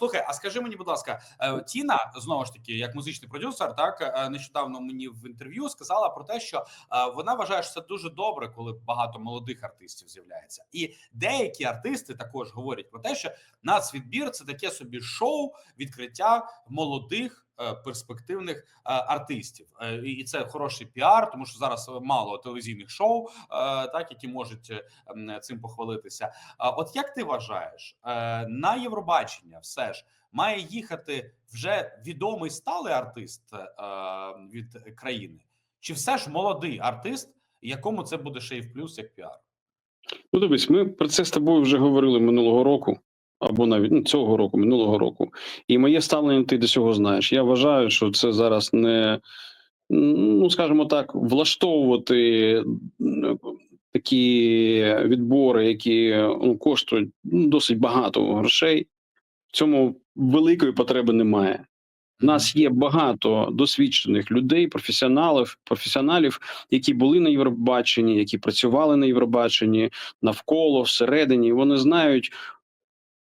Слухай, а скажи мені, будь ласка, е, Тіна знову ж таки, як музичний продюсер, так е, нещодавно мені в інтерв'ю сказала про те, що е, вона вважає, що це дуже добре, коли багато молодих артистів з'являється, і деякі артисти також говорять про те, що нацвідбір це таке собі шоу відкриття молодих. Е, Перспективних е, артистів, Е, і це хороший піар, тому що зараз мало телевізійних шоу, так які можуть цим похвалитися. От як ти вважаєш, на Євробачення все ж має їхати вже відомий сталий артист від країни, чи все ж молодий артист, якому це буде ще й в плюс як піар? Ну, дивись, ми про це з тобою вже говорили минулого року, або навіть ну, цього року, минулого року. І моє ставлення ти до цього знаєш. Я вважаю, що це зараз не, ну скажімо так, влаштовувати такі відбори, які ну, коштують ну, досить багато грошей. В цьому великої потреби немає. У нас є багато досвідчених людей, професіоналів, професіоналів, які були на Євробаченні, які працювали на Євробаченні навколо всередині. Вони знають,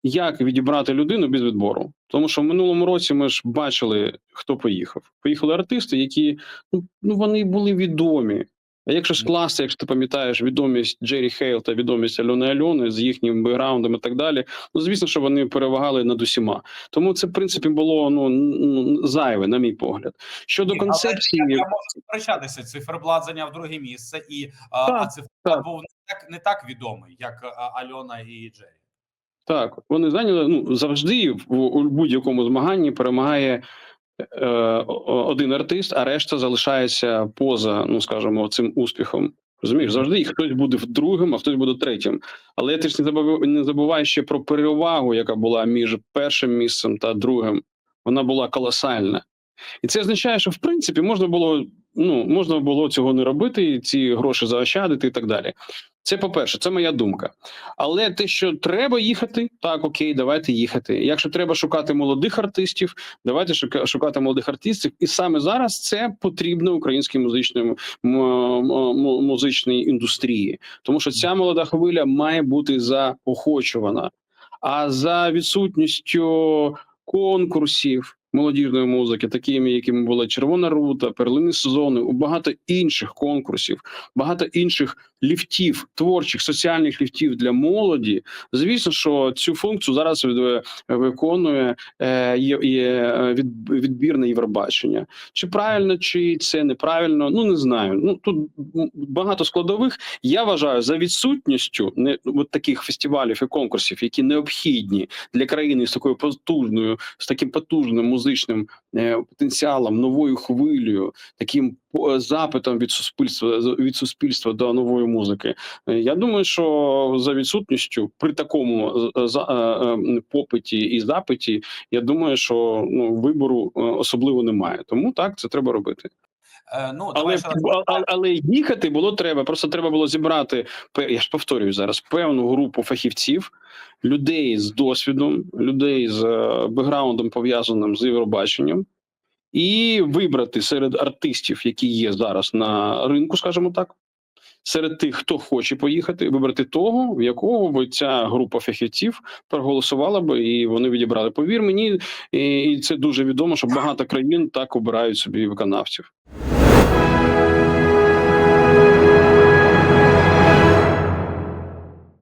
як відібрати людину без відбору. Тому що в минулому році ми ж бачили, хто поїхав. Поїхали артисти, які ну, ну вони були відомі. А якщо скласти, якщо ти пам'ятаєш відомість Джері Хейл та відомість Альони Альони з їхнім бекграундом і так далі, ну звісно, що вони перевагали над усіма. Тому це в принципі було ну, зайве, на мій погляд. Щодо Ні, але концепції, Я, я можу сперечатися. Циферблат зайняв друге місце, і а, Так, а циферблат так. був не так не так відомий, як Альона і Джері. Так, вони зайняли ну завжди в у будь-якому змаганні перемагає е, один артист, а решта залишається поза, ну скажімо, цим успіхом. Розумієш, завжди і хтось буде другим, а хтось буде третім. Але ти ж не забувай, не забувай ще про перевагу, яка була між першим місцем та другим. Вона була колосальна. І це означає, що в принципі можна було ну можна було цього не робити, ці гроші заощадити і так далі. Це по-перше, це моя думка. Але те, що треба їхати, так окей, давайте їхати. Якщо треба шукати молодих артистів, давайте шука- шукати молодих артистів. І саме зараз це потрібно українській музичній музичній індустрії, тому що ця молода хвиля має бути заохочувана. А за відсутністю конкурсів молодіжної музики, такими, якими була Червона рута, перлини сезони, у багато інших конкурсів, багато інших ліфтів, творчих соціальних ліфтів для молоді. Звісно, що цю функцію зараз виконує е, від, відбір на Євробачення. Чи правильно, чи це неправильно? Ну не знаю. Ну тут багато складових. Я вважаю за відсутністю не от таких фестивалів і конкурсів, які необхідні для країни з такою потужною, з таким потужним музичним е, потенціалом, новою хвилею, таким по- запитом від суспільства від суспільства до нової музики. Е, Я думаю, що за відсутністю при такому е, е, е, попиті і запиті, я думаю, що ну вибору е, особливо немає. Тому так це треба робити. Е, ну Але, давай ще раз. а- а- але їхати було треба. Просто треба було зібрати я ж повторюю зараз певну групу фахівців, людей з досвідом, людей з е, бекграундом пов'язаним з Євробаченням, і вибрати серед артистів, які є зараз на ринку, скажімо так. Серед тих, хто хоче поїхати, вибрати того, в якого би ця група фахівців проголосувала би, і вони відібрали. Повір мені, і це дуже відомо, що багато країн так обирають собі виконавців.